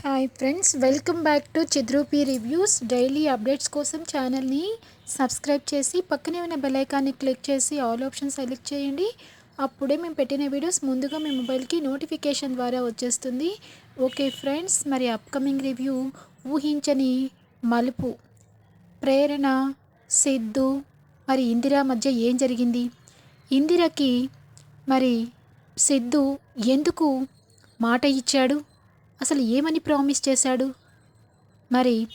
Hi friends welcome back to Chidrupi reviews daily updates కోసం ఛానల్ని subscribe చేసి పక్కనే ఉన్న బెలైకాన్ని క్లిక్ చేసి ఆల్ ఆప్షన్ సెలెక్ట్ చేయండి. అప్పుడే మేము పెట్టిన వీడియోస్ ముందుగా మీ మొబైల్కి నోటిఫికేషన్ ద్వారా వచ్చేస్తుంది. ఓకే ఫ్రెండ్స్ మరి అప్కమింగ్ రివ్యూ ఊహించని మలుపు ప్రేరణ సిద్ధు మరి ఇందిరా మధ్య ఏం జరిగింది? ఇందిరకి మరి సిద్ధు ఎందుకు మాట ఇచ్చాడు? అసలు ఏమని ప్రామిస్ చేశాడు? మరి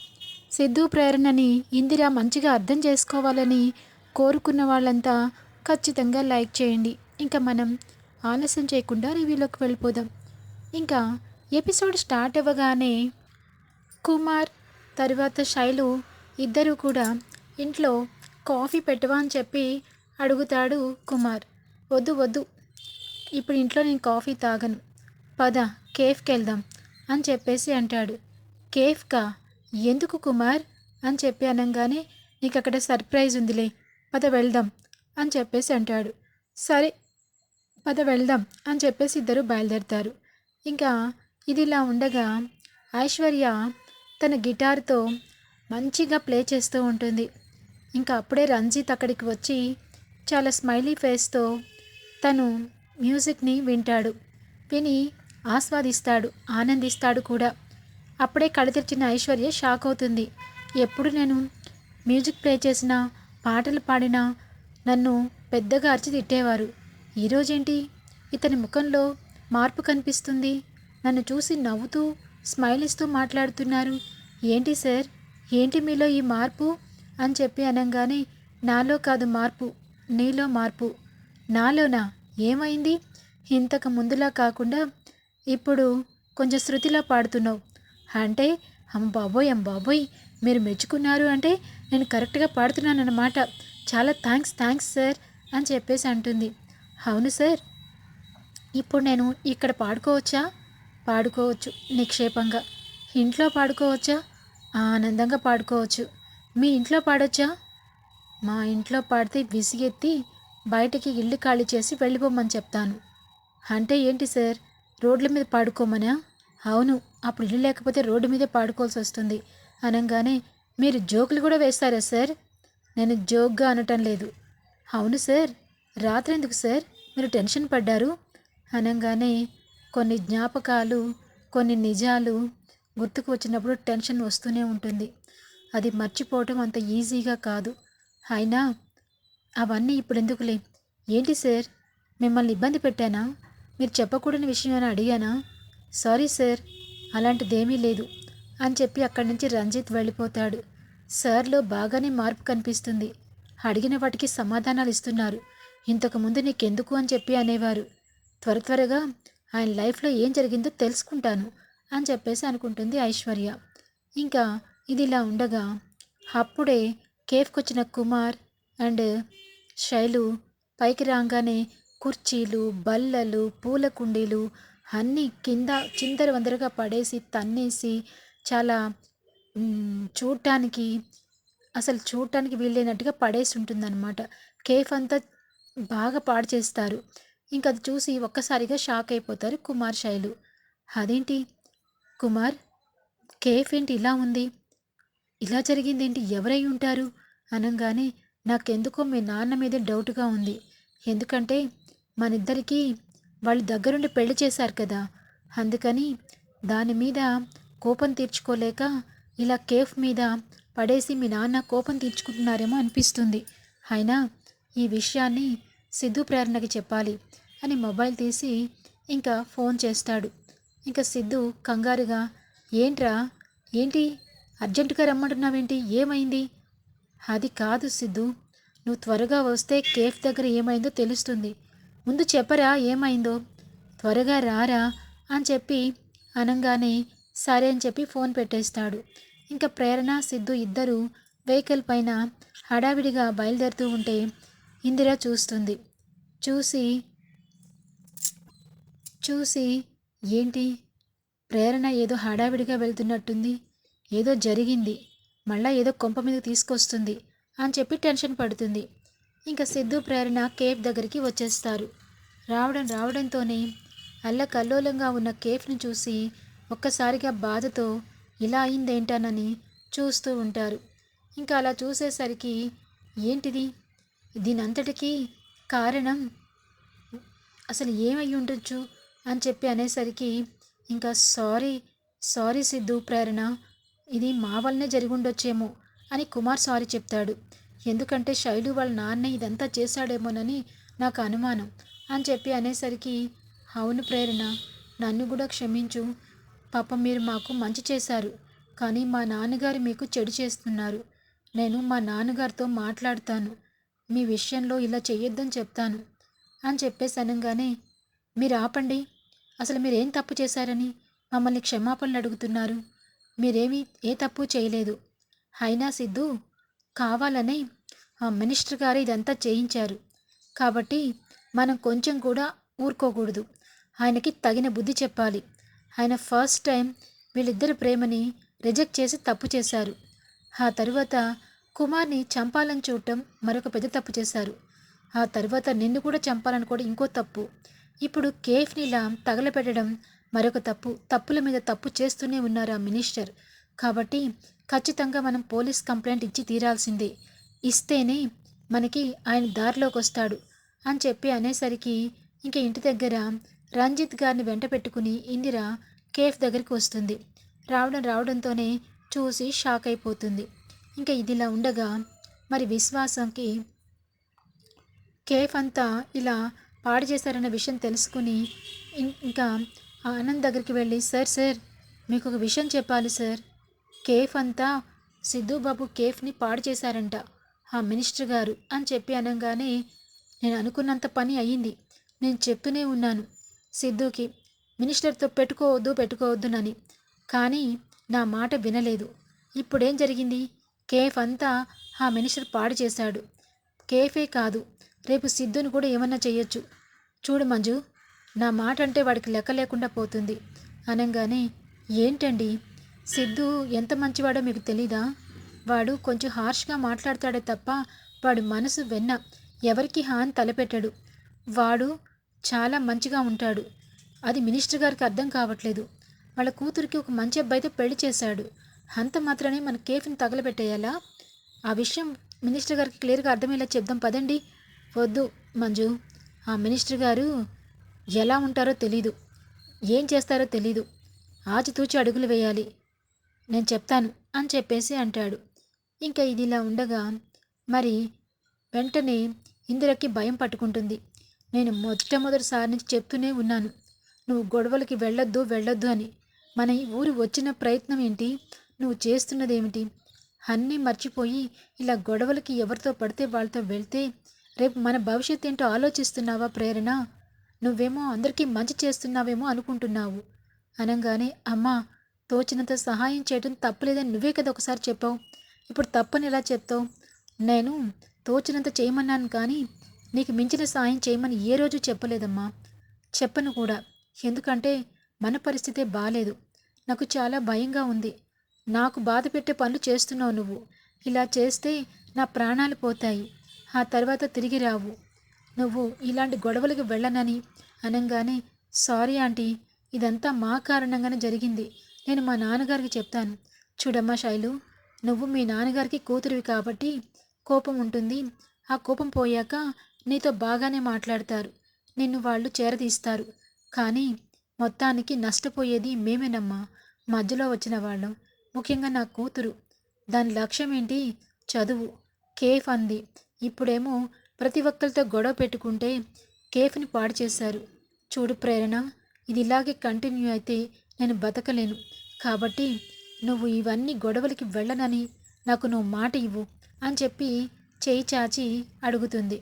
సిద్ధు ప్రేరణని ఇందిర మంచిగా అర్థం చేసుకోవాలని కోరుకున్న వాళ్ళంతా ఖచ్చితంగా లైక్ చేయండి. ఇంకా మనం ఆలస్యం చేయకుండా రివ్యూలోకి వెళ్ళిపోదాం. ఇంకా ఎపిసోడ్ స్టార్ట్ అవ్వగానే కుమార్ తర్వాత శైలు ఇద్దరూ కూడా ఇంట్లో కాఫీ పెట్టవా అని చెప్పి అడుగుతాడు కుమార్. వద్దు వద్దు. ఇప్పుడు ఇంట్లో నేను కాఫీ తాగను. పద కేఫ్కి వెళ్దాం. అని చెప్పేసి అంటాడు. కేఫ్కా? ఎందుకు కుమార్? అని చెప్పి అనగానే నీకు అక్కడ సర్ప్రైజ్ ఉందిలే పద వెళ్దాం అని చెప్పేసి అంటాడు. సరే పద వెళ్దాం అని చెప్పేసి ఇద్దరు బయలుదేరుతారు. ఇంకా ఇది ఇలా ఉండగా ఐశ్వర్య తన గిటార్తో మంచిగా ప్లే చేస్తూ ఉంటుంది. ఇంకా అప్పుడే రంజిత్ అక్కడికి వచ్చి చాలా స్మైలీ ఫేస్తో తను మ్యూజిక్ని వింటాడు. విని ఆస్వాదిస్తాడు ఆనందిస్తాడు కూడా. అప్పుడే కళ్ళు తెరిచిన ఐశ్వర్య షాక్ అవుతుంది. ఎప్పుడు నేను మ్యూజిక్ ప్లే చేసినా పాటలు పాడినా నన్ను పెద్దగా అరిచి తిట్టేవారు. ఈరోజేంటి ఇతని ముఖంలో మార్పు కనిపిస్తుంది. నన్ను చూసి నవ్వుతూ స్మైల్ ఇస్తూ మాట్లాడుతున్నారు. ఏంటి సార్? ఏంటి మీలో ఈ మార్పు? అని చెప్పి అనగానే నాలో కాదు మార్పు నీలో మార్పు. నాలోనా? ఏమైంది? ఇంతకు ముందులా కాకుండా ఇప్పుడు కొంచెం శృతిలో పాడుతున్నావు. అంటే అమ్మ బాబోయ్ అమ్మ బాబోయ్ మీరు మెచ్చుకున్నారు అంటే నేను కరెక్ట్గా పాడుతున్నాను అన్నమాట చాలా థ్యాంక్స్ థ్యాంక్స్ సార్ అని చెప్పేసి అంటుంది. అవును సార్. ఇప్పుడు నేను ఇక్కడ పాడుకోవచ్చా? పాడుకోవచ్చు నిక్షేపంగా. ఇంట్లో పాడుకోవచ్చా? ఆనందంగా పాడుకోవచ్చు. మీ ఇంట్లో పాడొచ్చా? మా ఇంట్లో పాడితే విసిగెత్తి బయటికి ఇల్లు ఖాళీ చేసి వెళ్ళిపోమని చెప్తాను. అంటే ఏంటి సార్? రోడ్ల మీద పాడుకోమనా? అవును అప్పుడు ఇల్లు లేకపోతే రోడ్డు మీదే పాడుకోవాల్సి వస్తుంది. అనగానే మీరు జోకులు కూడా వేస్తారా సార్? నేను జోక్గా అనటం లేదు. అవును సార్. రాత్రి ఎందుకు సార్? మీరు టెన్షన్ పడ్డారు? అనగానే కొన్ని జ్ఞాపకాలు కొన్ని నిజాలు గుర్తుకు వచ్చినప్పుడు టెన్షన్ వస్తూనే ఉంటుంది. అది మర్చిపోవటం అంత ఈజీగా కాదు. అయినా అవన్నీ ఇప్పుడు ఎందుకులే ఏంటి సార్? మిమ్మల్ని ఇబ్బంది పెట్టానా? మీరు చెప్పకూడని విషయం అని అడిగానా? సారీ సార్ అలాంటిదేమీ లేదు అని చెప్పి అక్కడి నుంచి రంజిత్ వెళ్ళిపోతాడు. సార్లో బాగానే మార్పు కనిపిస్తుంది. అడిగిన వాటికి సమాధానాలు ఇస్తున్నారు. ఇంతకుముందు నీకెందుకు అని చెప్పి అనేవారు. త్వర త్వరగా ఆయన లైఫ్లో ఏం జరిగిందో తెలుసుకుంటాను అని చెప్పేసి అనుకుంటుంది ఐశ్వర్య. ఇంకా ఇది ఇలా ఉండగా అప్పుడే కేఫ్కి వచ్చిన కుమార్ అండ్ శైలు పైకి రాగానే కుర్చీలు బల్లలు పూల కుండీలు అన్నీ కింద చిందర వందరగా పడేసి తన్నేసి చాలా చూడటానికి అసలు చూడటానికి వీళ్ళైనట్టుగా పడేసి ఉంటుందన్నమాట. కేఫ్ అంతా బాగా పాడు చేస్తారు. ఇంకా అది చూసి ఒక్కసారిగా షాక్ అయిపోతారు కుమార్ శైలు. అదేంటి? కుమార్ కేఫ్ ఏంటి ఇలా ఉంది? ఇలా జరిగింది ఏంటి? ఎవరై ఉంటారు? అనగానే నాకెందుకో మీ నాన్న మీదే డౌట్గా ఉంది. ఎందుకంటే మనిద్దరికీ వాళ్ళు దగ్గరుండి పెళ్ళి చేశారు కదా. అందుకని దాని మీద కోపం తీర్చుకోలేక ఇలా కేఫ్ మీద పడేసి మీ నాన్న కోపం తీర్చుకుంటున్నారేమో అనిపిస్తుంది. అయినా ఈ విషయాన్ని సిద్ధు ప్రేరణకి చెప్పాలి అని మొబైల్ తీసి ఇంకా ఫోన్ చేస్తాడు. ఇంకా సిద్ధు కంగారుగా ఏంట్రా? ఏంటి? అర్జెంటుగా రమ్మంటున్నావేంటి? ఏమైంది? అది కాదు సిద్ధు. నువ్వు త్వరగా వస్తే కేఫ్ దగ్గర ఏమైందో తెలుస్తుంది. ముందు చెప్పరా ఏమైందో? త్వరగా రారా అని చెప్పి అనగానే సరే అని చెప్పి ఫోన్ పెట్టేస్తాడు. ఇంకా ప్రేరణ సిద్ధు ఇద్దరు వెహికల్ పైన హడావిడిగా బయలుదేరుతూ ఉంటే ఇందిర చూస్తుంది. చూసి చూసి ఏంటి? ప్రేరణ ఏదో హడావిడిగా వెళ్తున్నట్టుంది. ఏదో జరిగింది. మళ్ళా ఏదో కొంప మీద తీసుకొస్తుంది అని చెప్పి టెన్షన్ పడుతుంది. ఇంకా సిద్ధు ప్రేరణ కేఫ్ దగ్గరికి వచ్చేస్తారు. రావడం రావడంతోనే అల్లకల్లోలంగా ఉన్న కేఫ్ను చూసి ఒక్కసారిగా బాధతో ఇలా అయిందేంటానని చూస్తూ ఉంటారు. ఇంకా అలా చూసేసరికి ఏంటిది? దీనంతటికీ కారణం? అసలు ఏమై ఉండొచ్చు? అని చెప్పి అనేసరికి ఇంకా సారీ సారీ సిద్ధు ప్రేరణ ఇది మా వల్లనే జరిగి ఉండొచ్చేమో అని కుమార్ సారీ చెప్తాడు. ఎందుకంటే శైలు వాళ్ళ నాన్న ఇదంతా చేశాడేమోనని నాకు అనుమానం అని చెప్పి అనేసరికి అవును ప్రేరణ నన్ను కూడా క్షమించు. పాప మీరు మాకు మంచి చేశారు కానీ మా నాన్నగారు మీకు చెడు చేస్తున్నారు. నేను మా నాన్నగారితో మాట్లాడతాను. మీ విషయంలో ఇలా చేయొద్దని చెప్తాను. అని చెప్పేసి అనగానే మీరు ఆపండి. అసలు మీరేం తప్పు చేశారని మమ్మల్ని క్షమాపణలు అడుగుతున్నారు. మీరేమీ ఏ తప్పు చేయలేదు. అయినా సిద్ధు కావాలనే మినిస్టర్ గారు ఇదంతా చేయించారు. కాబట్టి మనం కొంచెం కూడా ఊరుకోకూడదు. ఆయనకి తగిన బుద్ధి చెప్పాలి. ఆయన ఫస్ట్ టైం వీళ్ళిద్దరి ప్రేమని రిజెక్ట్ చేసి తప్పు చేశారు. ఆ తరువాత కుమార్ని చంపాలని చూడటం మరొక పెద్ద తప్పు చేశారు. ఆ తర్వాత నిన్ను కూడా చంపాలని కూడా ఇంకో తప్పు. ఇప్పుడు కేఫ్ని ఇలా తగలపెట్టడం మరొక తప్పు. తప్పుల మీద తప్పు చేస్తూనే ఉన్నారు ఆ మినిస్టర్. కాబట్టి ఖచ్చితంగా మనం పోలీస్ కంప్లైంట్ ఇచ్చి తీరాల్సిందే. ఇస్తేనే మనకి ఆయన దారిలోకి వస్తాడు అని చెప్పి అనేసరికి ఇంకా ఇంటి దగ్గర రంజిత్ గారిని వెంట పెట్టుకుని ఇందిర కేఫ్ దగ్గరికి వస్తుంది. రావడం రావడంతోనే చూసి షాక్ అయిపోతుంది. ఇంకా ఇదిలా ఉండగా మరి విశ్వాసంకి కేఫ్ అంతా ఇలా పాడు చేశారన్న విషయం తెలుసుకుని ఇంకా ఆనంద్ దగ్గరికి వెళ్ళి సార్ సార్ మీకు ఒక విషయం చెప్పాలి సార్. కేఫ్ అంతా సిద్ధూబాబు కేఫ్ని పాడు చేశారంట. ఆ మినిస్టర్ గారు అని చెప్పి అనగానే నేను అనుకున్నంత పని అయ్యింది. నేను చెప్తూనే ఉన్నాను సిద్ధుకి మినిస్టర్తో పెట్టుకోవద్దు పెట్టుకోవద్దునని కానీ నా మాట వినలేదు. ఇప్పుడేం జరిగింది? కేఫ్ అంతా ఆ మినిస్టర్ పాడు చేశాడు. కేఫే కాదు రేపు సిద్ధుని కూడా ఏమన్నా చెయ్యొచ్చు. చూడు మంజు నా మాట అంటే వాడికి లెక్క లేకుండా పోతుంది. అనగానే ఏంటండి? సిద్ధు ఎంత మంచివాడో మీకు తెలీదా? వాడు కొంచెం హార్ష్గా మాట్లాడతాడే తప్ప వాడు మనసు వెన్న ఎవరికి హాని తలపెట్టాడు. వాడు చాలా మంచిగా ఉంటాడు. అది మినిస్టర్ గారికి అర్థం కావట్లేదు. వాళ్ళ కూతురికి ఒక మంచి అబ్బాయితో పెళ్ళి చేశాడు. అంత మాత్రమే మన కేఫ్ని తగలబెట్టేయాలా? ఆ విషయం మినిస్టర్ గారికి క్లియర్గా అర్థమయ్యేలా చెప్దాం పదండి. వద్దు మంజు. ఆ మినిస్టర్ గారు ఎలా ఉంటారో తెలీదు. ఏం చేస్తారో తెలీదు. ఆచితూచి అడుగులు వేయాలి. నేను చెప్తాను అని చెప్పేసి అంటాడు. ఇంకా ఇది ఇలా ఉండగా మరి వెంటనే ఇందిరకి భయం పట్టుకుంటుంది. నేను మొట్టమొదటిసారి నుంచి చెప్తూనే ఉన్నాను. నువ్వు గొడవలకి వెళ్ళొద్దు వెళ్ళొద్దు అని. మన ఊరు వచ్చిన ప్రయత్నం ఏంటి? నువ్వు చేస్తున్నదేమిటి? అన్నీ మర్చిపోయి ఇలా గొడవలకి ఎవరితో పడితే వాళ్ళతో వెళ్తే రేపు మన భవిష్యత్ ఏంటో ఆలోచిస్తున్నావా ప్రేరణ? నువ్వేమో అందరికీ మంచి చేస్తున్నావేమో అనుకుంటున్నావు. అనగానే అమ్మా తోచినంత సహాయం చేయడం తప్పులేదని నువ్వే కదా ఒకసారి చెప్పావు. ఇప్పుడు తప్పని ఎలా చెప్తావు? నేను తోచినంత చేయమన్నాను కానీ నీకు మించిన సాయం చేయమని ఏ రోజు చెప్పలేదమ్మా. చెప్పను కూడా. ఎందుకంటే మన పరిస్థితే బాలేదు. నాకు చాలా భయంగా ఉంది. నాకు బాధ పెట్టే పనులు చేస్తున్నావు నువ్వు. ఇలా చేస్తే నా ప్రాణాలు పోతాయి. ఆ తర్వాత తిరిగి రావు. నువ్వు ఇలాంటి గొడవలకు వెళ్ళనని అనగానే సారీ ఆంటీ ఇదంతా మా కారణంగానే జరిగింది. నేను మా నాన్నగారికి చెప్తాను. చూడమ్మా శైలు నువ్వు మీ నాన్నగారికి కూతురివి కాబట్టి కోపం ఉంటుంది. ఆ కోపం పోయాక నీతో బాగానే మాట్లాడతారు. నిన్ను వాళ్ళు చేరదీస్తారు. కానీ మొత్తానికి నష్టపోయేది మేమేనమ్మా. మధ్యలో వచ్చిన వాళ్ళం. ముఖ్యంగా నా కూతురు. దాని లక్ష్యం ఏంటి? చదువు. కేఫ్ అంది. ఇప్పుడేమో ప్రతి ఒక్కరితో గొడవ పెట్టుకుంటే కేఫ్ని పాడు చేశారు. చూడు ప్రేరణ ఇది ఇలాగే కంటిన్యూ అయితే నేను బతకలేను. కాబట్టి నువ్వు ఇవన్నీ గొడవలకి వెళ్ళనని నాకు నువ్వు మాట ఇవ్వు అని చెప్పి చేయి చాచి అడుగుతుంది.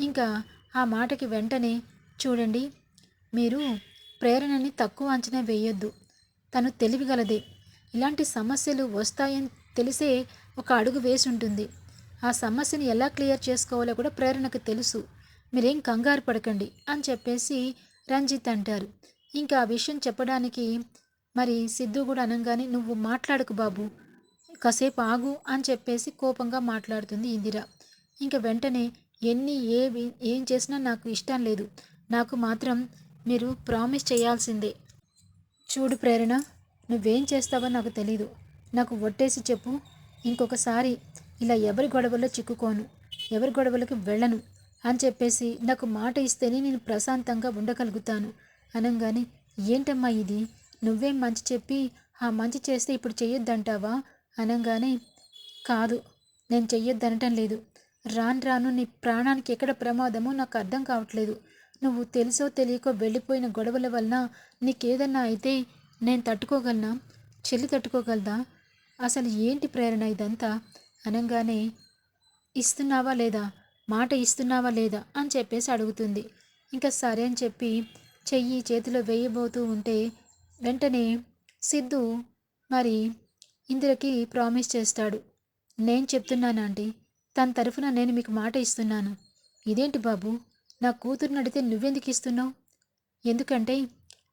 ఇంకా ఆ మాటకి వెంటనే చూడండి మీరు ప్రేరణని తక్కువ అంచనా వేయొద్దు. తను తెలివిగలదే. ఇలాంటి సమస్యలు వస్తాయని తెలిసే ఒక అడుగు వేసి ఉంటుంది ఆ సమస్యని ఎలా క్లియర్ చేసుకోవాలో కూడా ప్రేరణకు తెలుసు. మీరేం కంగారు పడకండి అని చెప్పేసి రంజిత్ అంటారు. ఇంకా ఆ విషయం చెప్పడానికి మరి సిద్ధు కూడా అనగానే నువ్వు మాట్లాడకు బాబు కాసేపు ఆగు అని చెప్పేసి కోపంగా మాట్లాడుతుంది ఇందిర. ఇంకా వెంటనే ఎన్ని ఏ ఏం చేసినా నాకు ఇష్టం లేదు. నాకు మాత్రం మీరు ప్రామిస్ చేయాల్సిందే. చూడు ప్రేరణ నువ్వేం చేస్తావో నాకు తెలీదు. నాకు ఒట్టేసి చెప్పు. ఇంకొకసారి ఇలా ఎవరి గొడవల్లో చిక్కుకోను ఎవరి గొడవలకు వెళ్ళను అని చెప్పేసి నాకు మాట ఇస్తేనే నేను ప్రశాంతంగా ఉండగలుగుతాను. అనగానే ఏంటమ్మా ఇది? నువ్వేం మంచి చెప్పి ఆ మంచి చేస్తే ఇప్పుడు చెయ్యొద్దంటావా? అనగానే కాదు నేను చెయ్యొద్దనటం లేదు. రాను రాను నీ ప్రాణానికి ఎక్కడ ప్రమాదమో నాకు అర్థం కావట్లేదు. నువ్వు తెలుసో తెలియకో వెళ్ళిపోయిన గొడవల వలన నీకేదన్నా అయితే నేను తట్టుకోగలనా? చెల్లి తట్టుకోగలదా? అసలు ఏంటి ప్రేరణ ఇదంతా? అనగానే ఇస్తున్నావా లేదా? మాట ఇస్తున్నావా లేదా? అని చెప్పేసి అడుగుతుంది. ఇంకా సరే అని చెప్పి చెయ్యి చేతిలో వేయబోతూ ఉంటే వెంటనే సిద్ధు మరి ఇందిరకి ప్రామిస్ చేస్తాడు. నేను చెప్తున్నాను ఆంటీ తన తరఫున నేను మీకు మాట ఇస్తున్నాను. ఇదేంటి బాబు? నా కూతురుని అడిగితే నువ్వెందుకు ఇస్తున్నావు? ఎందుకంటే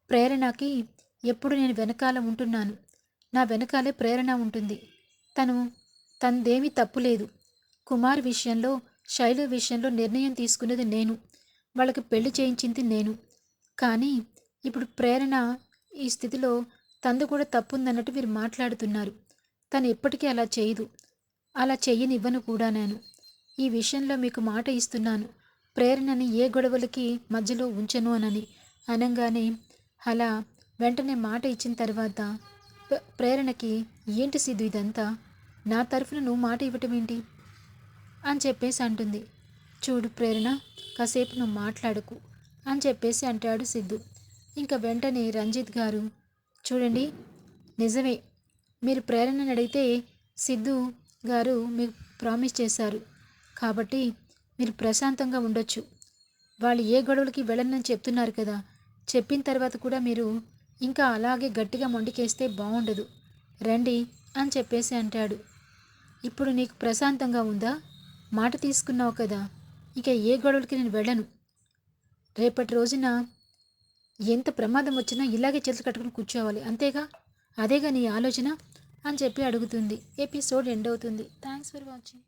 ప్రేరణకి ఎప్పుడు నేను వెనకాల ఉంటున్నాను. నా వెనకాలే ప్రేరణ ఉంటుంది. తను తనదేమీ తప్పులేదు కుమార్ విషయంలో శైలు విషయంలో నిర్ణయం తీసుకునేది నేను. వాళ్ళకి పెళ్ళి చేయించింది నేను. కానీ ఇప్పుడు ప్రేరణ ఈ స్థితిలో తందు కూడా తప్పుందన్నట్టు మీరు మాట్లాడుతున్నారు. తను ఎప్పటికీ అలా చేయదు. అలా చెయ్యనివ్వను కూడా నేను. ఈ విషయంలో మీకు మాట ఇస్తున్నాను. ప్రేరణని ఏ గొడవలకి మధ్యలో ఉంచను అనని. అనగానే అలా వెంటనే మాట ఇచ్చిన తర్వాత ప్రేరణకి ఏంటి సిద్ధు ఇదంతా? నా తరఫున నువ్వు మాట ఇవ్వటం ఏంటి? అని చెప్పేసి అంటుంది. చూడు ప్రేరణ కాసేపు నువ్వు మాట్లాడకు అని చెప్పేసి అంటాడు సిద్ధు. ఇంకా వెంటనే రంజిత్ గారు చూడండి నిజమే మీరు ప్రేరణను అడిగితే సిద్ధు గారు మీకు ప్రామిస్ చేశారు. కాబట్టి మీరు ప్రశాంతంగా ఉండొచ్చు. వాళ్ళు ఏ గొడవలకి వెళ్ళనని చెప్తున్నారు కదా చెప్పిన తర్వాత కూడా మీరు ఇంకా అలాగే గట్టిగా మొండికేస్తే బాగుండదు రండి అని చెప్పేసి అంటాడు. ఇప్పుడు నీకు ప్రశాంతంగా ఉందా? మాట తీసుకున్నావు కదా ఇక ఏ గొడవలకి నేను వెళ్ళను. రేపటి రోజున ఎంత ప్రమాదం వచ్చినా ఇలాగే చేతులు కట్టుకుని కూర్చోవాలి. అంతేగా? అదేగా నీ ఆలోచన? అని చెప్పి అడుగుతుంది. ఎపిసోడ్ ఎండ్ అవుతుంది. Thanks for watching